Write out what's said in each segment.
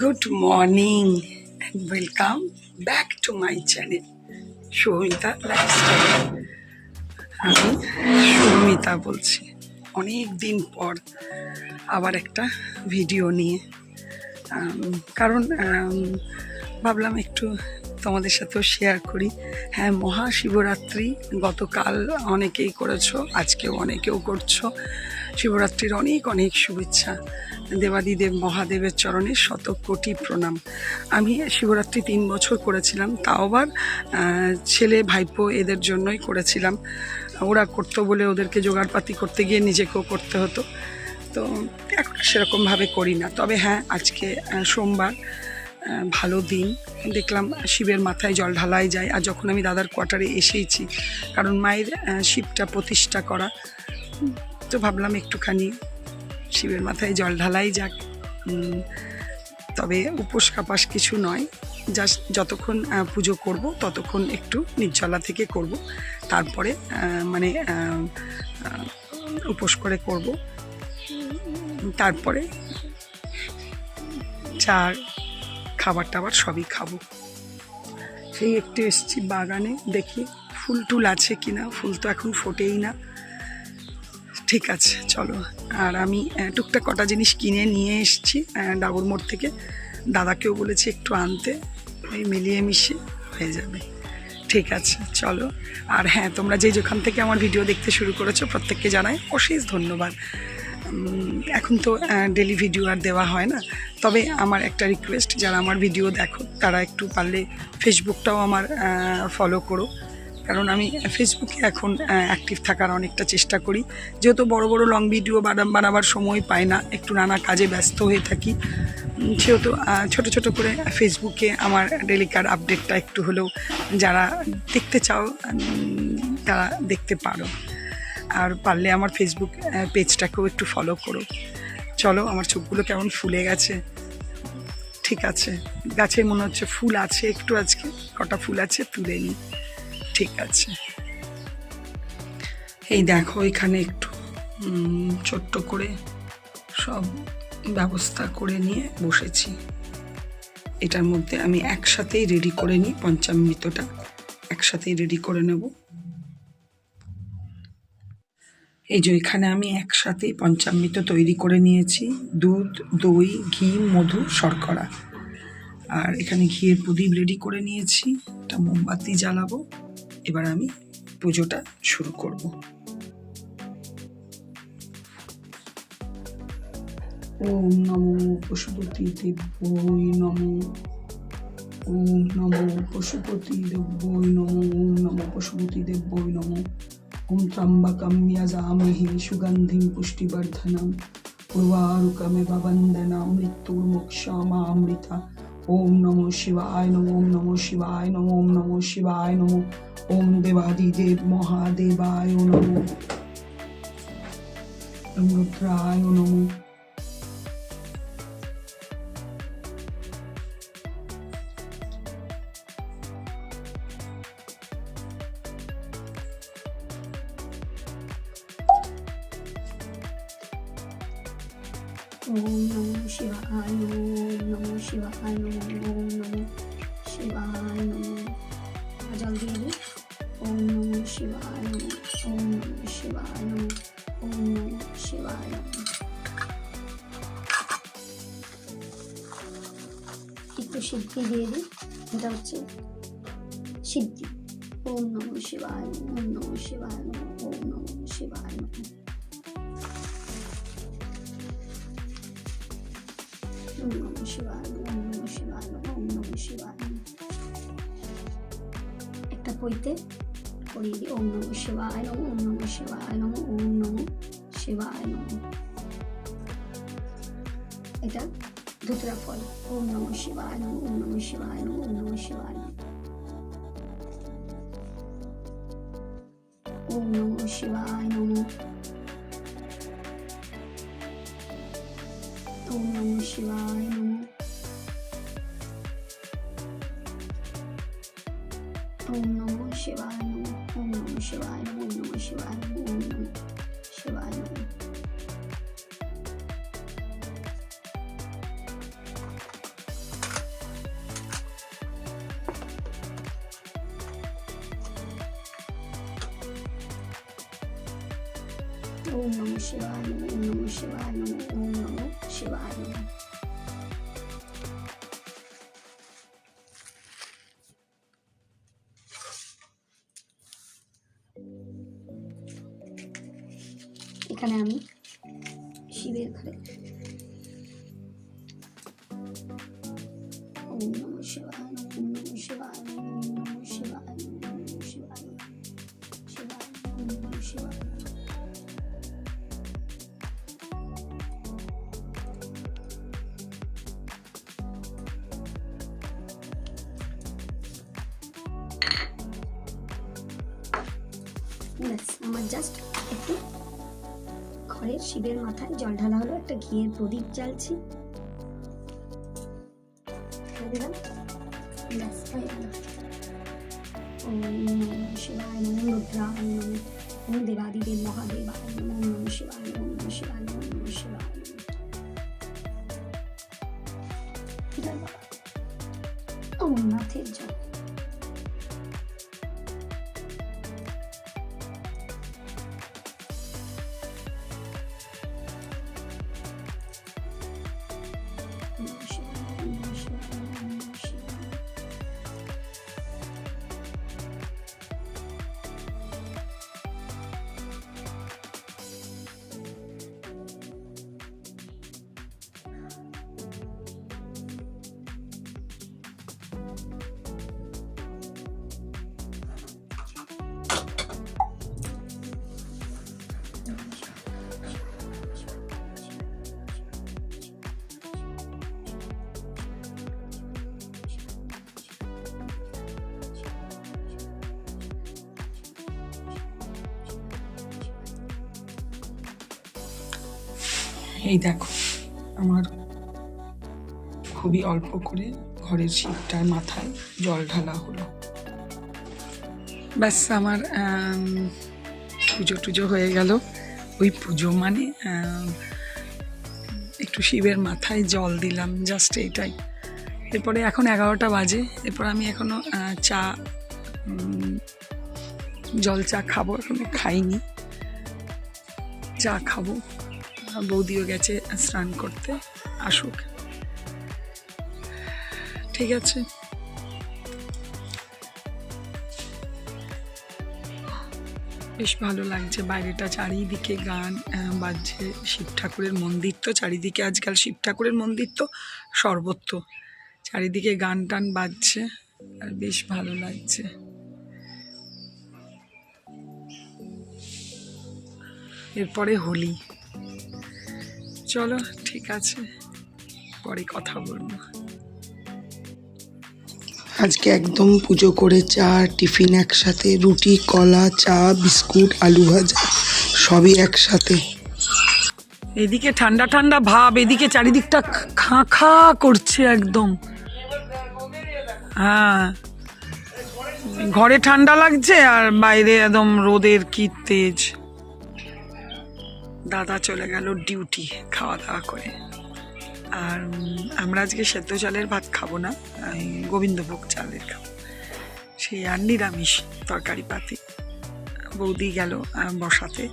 Good morning and welcome back to my channel Sumita lifestyle আমি সুমিতা বলছি, অনেক দিন পর আবার একটা ভিডিও নিয়ে কারণ ভাবলাম একটু তোমাদের সাথেও শেয়ার করি। হ্যাঁ মহাশিবরাত্রি গতকাল অনেকেই করেছ, আজকেও অনেকেও করছ। শিবরাত্রির অনেক অনেক শুভেচ্ছা দেবাদিদেব মহাদেবের চরণে শত কোটি প্রণাম। আমি শিবরাত্রি তিন বছর করেছিলাম, তাও আবার ছেলে ভাইপো এদের জন্যই করেছিলাম। ওরা করতো বলে ওদেরকে জোগাড়পাতি করতে গিয়ে নিজেকেও করতে হতো। তো এখন সেরকমভাবে করি না। তবে হ্যাঁ আজকে সোমবার ভালো দিন। দেখলাম শিবের মাথায় জল ঢালাই যায়। আর যখন আমি দাদার কোয়ার্টারে এসেইছি, কারণ মায়ের শিবটা প্রতিষ্ঠা করা তো ভাবলাম একটুখানি শিবের মাথায় জল ঢালাই যাক। তবে উপোস কাপাস কিছু নয়। জাস্ট যতক্ষণ পুজো করব, ততক্ষণ একটু নির্জলা থেকে করব। তারপরে মানে উপোস করে করব। তারপরে চা, খাবার টাবার সবই খাব। সেই একটু এসছি বাগানে, দেখি ফুল টুল আছে কিনা, ফুল তো এখন ফোটেই না। ঠিক আছে, চলো। আর আমি টুকটাক কটা জিনিস কিনে নিয়ে এসেছি ডাবুর মোড় থেকে। দাদাকেও বলেছি একটু আনতে এই মিলিয়ে মিশিয়ে হয়ে যাবে। ঠিক আছে, চলো। আর হ্যাঁ তোমরা যে যেখান থেকে আমার ভিডিও দেখতে শুরু করেছ, প্রত্যেককে জানাই অশেষ ধন্যবাদ। এখন তো ডেলি ভিডিও আর দেওয়া হয় না। তবে আমার একটা রিকোয়েস্ট যারা আমার ভিডিও দেখো, তারা একটু পারলে ফেসবুকটাও আমার ফলো করো। কারণ আমি ফেসবুকে এখন অ্যাক্টিভ থাকার অনেকটা চেষ্টা করি। যেহেতু বড় বড় লং ভিডিও বানাম বানাবার সময় পাই না, একটু নানা কাজে ব্যস্ত হয়ে থাকি সেহেতু ছোট ছোট করে ফেসবুকে আমার ডেলিকার আপডেটটা একটু হলেও যারা দেখতে চাও তারা দেখতে পারো। আর পারলে আমার ফেসবুক পেজটাকেও একটু ফলো করো। চলো, আমার চোখগুলো কেমন ফুলে গেছে। ঠিক আছে, গাছে মনে হচ্ছে ফুল আছে, একটু আজকে, কটা ফুল আছে তুলে নিই। ঠিক আছে। এই দেখো এখানে একটু ছোট্ট করে সব ব্যবস্থা করে নিয়ে বসেছি। এটার মধ্যে আমি একসাথেই রেডি করে নিই, পঞ্চামৃতটা একসাথেই রেডি করে নেব। এই যে এখানে আমি একসাথেই পঞ্চামৃত তৈরি করে নিয়েছি, দুধ, দই, ঘি, মধু, শর্করা। আর এখানে ঘিয়ের প্রদীপ রেডি করে নিয়েছি, একটা মোমবাতি জ্বালাবো। এবার আমি পুজোটা শুরু করব। ওম নমো পশুপতি দেব্যই নমো। ওম নমো পশুপতি দেব্যই নমো। ওম নমো পশুপতি দেব্যই নমো। ওম ত্রম্বকম যজামহে সুগন্ধিম পুষ্টিবর্ধনম। উর্বারুকমেব বন্দনা মৃত্যুর্মুক্ষমামৃতা ওম নমো শিবায় নমো, ওম নমো শিবায় নমো, ওম নমো শিবায় নমো। ओम देवादिदे महादेवाय नमो ओम रुद्राय नमो ओम नमो शिवाय ओम नमो शिवाय ओम नमो शिवाय नमो একটু সিদ্ধি দিয়ে দিই। এটা হচ্ছে সিদ্ধি। ওম নমঃ শিবায়, ওম নমঃ শিবায়, ওম নমঃ শিবায়। ওম নমঃ শিবায়, ওম নমঃ শিবায়, ওম নমঃ শিবায়। একটা পইতে পড়িয়ে দিই, ওম নমঃ শিবায়, ওম নমঃ শিবায়, ওম নমঃ শিবায়। এটা do não Om Namah Shivaya, não Namah Shivaya, Om não Shivaya. Om Namah Shivaya, Om Namah Shivaya, não Namah Shivaya, Om Namah Shivaya, Om Namah Shivaya, Om Namah Shivaya, Om Namah Shivaya. ওম নম শিবায় ওম নম শিবায় নম ওম নম এখানে আমি just একটু। ঘরের শিবের মাথায় জল ঢালা হলো একটা ঘিয়ের প্রদীপ জ্বালছি। দিলাম। ব্যাস এই দেখো আমার খুবই অল্প করে ঘরের শিবটার মাথায় জল ঢালা হলো। ব্যাস আমার পুজো টুজো হয়ে গেল। ওই পুজো মানে একটু শিবের মাথায় জল দিলাম জাস্ট এইটাই এরপরে এখন এগারোটা বাজে, এরপর আমি এখনও চা জল চা খাব, এখনও খাইনি। চা খাব। বৌদিও গেছে স্নান করতে, আসুক। ঠিক আছে। বেশ ভালো লাগছে বাইরেটা চারিদিকে গান বাজছে। শিব ঠাকুরের মন্দির তো, চারিদিকে আজকাল শিব ঠাকুরের মন্দির তো, সর্বত্র। চারিদিকে গান টান বাজছে আর বেশ ভালো লাগছে। এরপরে হোলি। চলো, ঠিক আছে। পরে কথা বলব। আজকে একদম পুজো করে চা, টিফিন একসাথে, রুটি, কলা, চা, বিস্কুট, আলু ভাজা, সবই একসাথে। এদিকে ঠান্ডা ঠান্ডা ভাব, এদিকে চারিদিকটা খাঁ খাঁ করছে একদম। হ্যাঁ। ঘরে ঠান্ডা লাগছে আর বাইরে একদম রোদের কি তেজ। দাদা চলে গেল ডিউটি, খাওয়া দাওয়া করে। আর আমরা আজকে সেদ্ধ চালের ভাত খাব না গোবিন্দভোগ চালের খাব। সেই আর নিরামিষ তরকারি পাতি। বৌদি গেল বসাতে।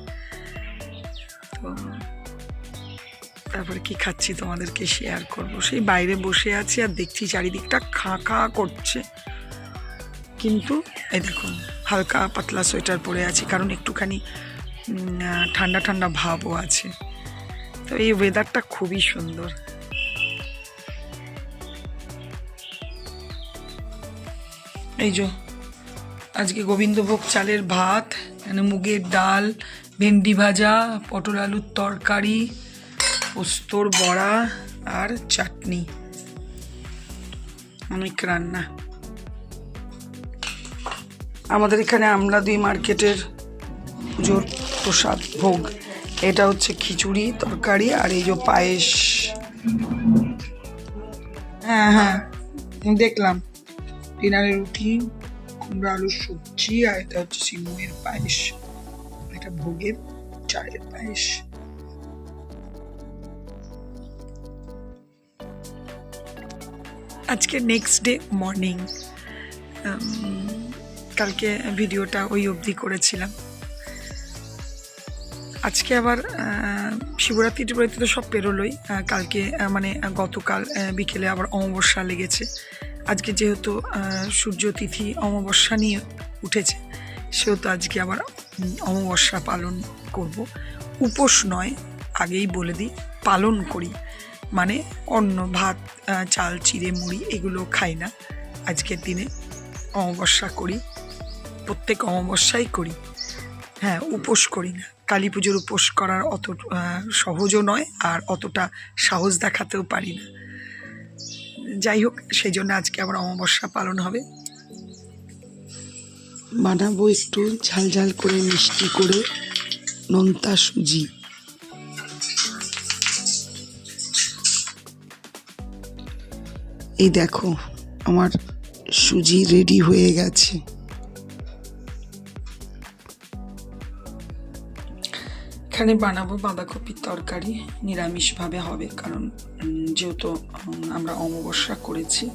তো তারপরে কি খাচ্ছি তোমাদেরকে শেয়ার করব? সেই বাইরে বসে আছি আর দেখছি চারিদিকটা খাঁ খাঁ করছে। কিন্তু, এই দেখুন হালকা পাতলা সোয়েটার পরে আছি, কারণ একটুখানি ঠান্ডা ঠান্ডা ভাবও আছে। তো এই ওয়েদারটা খুবই সুন্দর। এই যে, আজকে গোবিন্দভোগ চালের ভাত, এখানে মুগের ডাল, ভেন্ডি ভাজা, পটল আলুর তরকারি, পোস্তর বড়া আর চাটনি। অনেক রান্না। আমাদের এখানে আমলা দুই মার্কেটের পুজোর প্রসাদ ভোগ। এটা হচ্ছে খিচুড়ি, তরকারি আর এই যে পায়েস। হ্যাঁ হ্যাঁ দেখলাম। ডিনারে রুটি, কুমড়ো, আলুর সবজি, আর এটা হচ্ছে সিমুয়ের পায়েস এটা ভোগের চায়ের পায়েস। আজকে নেক্সট ডে মর্নিং কালকে ভিডিওটা ওই অবধি করেছিলাম। আজকে আবার শিবরাত্রি টিবরাত্রি তো সব পেরোলোই। কালকে মানে গতকাল বিকেলে আবার অমাবস্যা লেগেছে। আজকে যেহেতু সূর্য তিথি অমাবস্যা নিয়ে উঠেছে, সেহেতু আজকে আবার অমাবস্যা পালন করব। উপোস নয়, আগেই বলে দিই, পালন করি। মানে অন্ন, ভাত চাল, চিড়ে, মুড়ি এগুলো খাই না। আজকের দিনে অমাবস্যা করি, প্রত্যেক অমাবস্যাই করি। হ্যাঁ উপোস করি না। কালী পুজোর উপোস করার অত সহজও নয় আর অতটা সাহস দেখাতেও পারি না। যাই হোক সেই জন্য আজকে আমার অমাবস্যা পালন হবে। বানাবো একটু ঝাল ঝাল করে মিষ্টি করে নোনতা সুজি। এই দেখো, আমার সুজি রেডি হয়ে গেছে। এখানে বানাবো বাঁধাকপির তরকারি, নিরামিষভাবে হবে কারণ যেহেতু আমরা অমাবস্যা করেছি।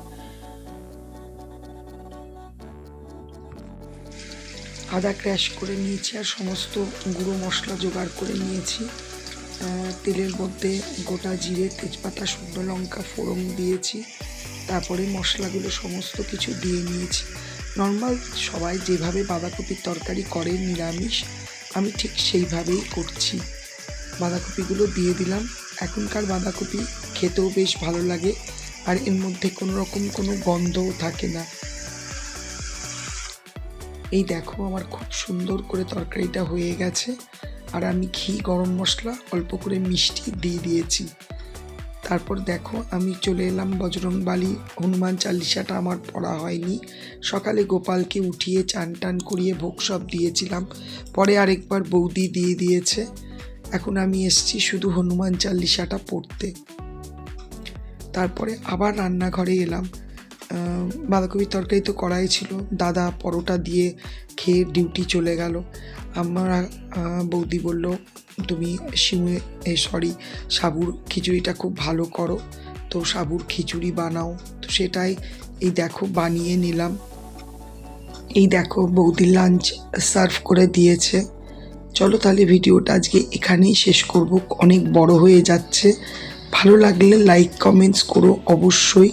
আদা ক্র্যাশ করে নিয়েছি আর সমস্ত গুঁড়ো মশলা জোগাড় করে নিয়েছি। তেলের মধ্যে গোটা জিরে, তেজপাতা, শুকনো লঙ্কা, ফোড়ন দিয়েছি। তারপরে মশলাগুলো সমস্ত কিছু দিয়ে নিয়েছি। নর্মাল সবাই যেভাবে বাঁধাকপির তরকারি করে নিরামিষ আমি ঠিক সেইভাবেই করছি। বাঁধাকপিগুলো দিয়ে দিলাম। এখনকার বাঁধাকপি খেতেও বেশ ভালো লাগে আর এর মধ্যে কোনো রকম কোনো গন্ধও থাকে না। এই দেখো আমার খুব সুন্দর করে তরকারিটা হয়ে গেছে। আর আমি ঘি, গরম মশলা, অল্প করে মিষ্টি দিয়ে দিয়েছি। তারপর দেখো, আমি চলে এলাম বজরংবালি। হনুমান চালিসাটা আমার পড়া হয়নি। সকালে গোপালকে উঠিয়ে চান টান করিয়ে ভোগ সব দিয়েছিলাম। পরে আরেকবার বৌদি দিয়ে দিয়েছে। এখন আমি এসছি শুধু হনুমান চালিসাটা পড়তে। তারপরে আবার রান্নাঘরে এলাম। বাঁধাকপির তরকারি তো করাই ছিল। দাদা পরোটা দিয়ে খেয়ে ডিউটি চলে গেল। আমার বৌদি বলল, তুমি শিমে সরি সাবুর খিচুড়িটা খুব ভালো করো। তো সাবুর খিচুড়ি বানাও। তো সেটাই এই দেখো বানিয়ে নিলাম। এই দেখো বৌদি লাঞ্চ সার্ভ করে দিয়েছে। চলো তাহলে ভিডিওটা আজকে এখানেই শেষ করব। অনেক বড় হয়ে যাচ্ছে। ভালো লাগলে লাইক কমেন্টস করো অবশ্যই।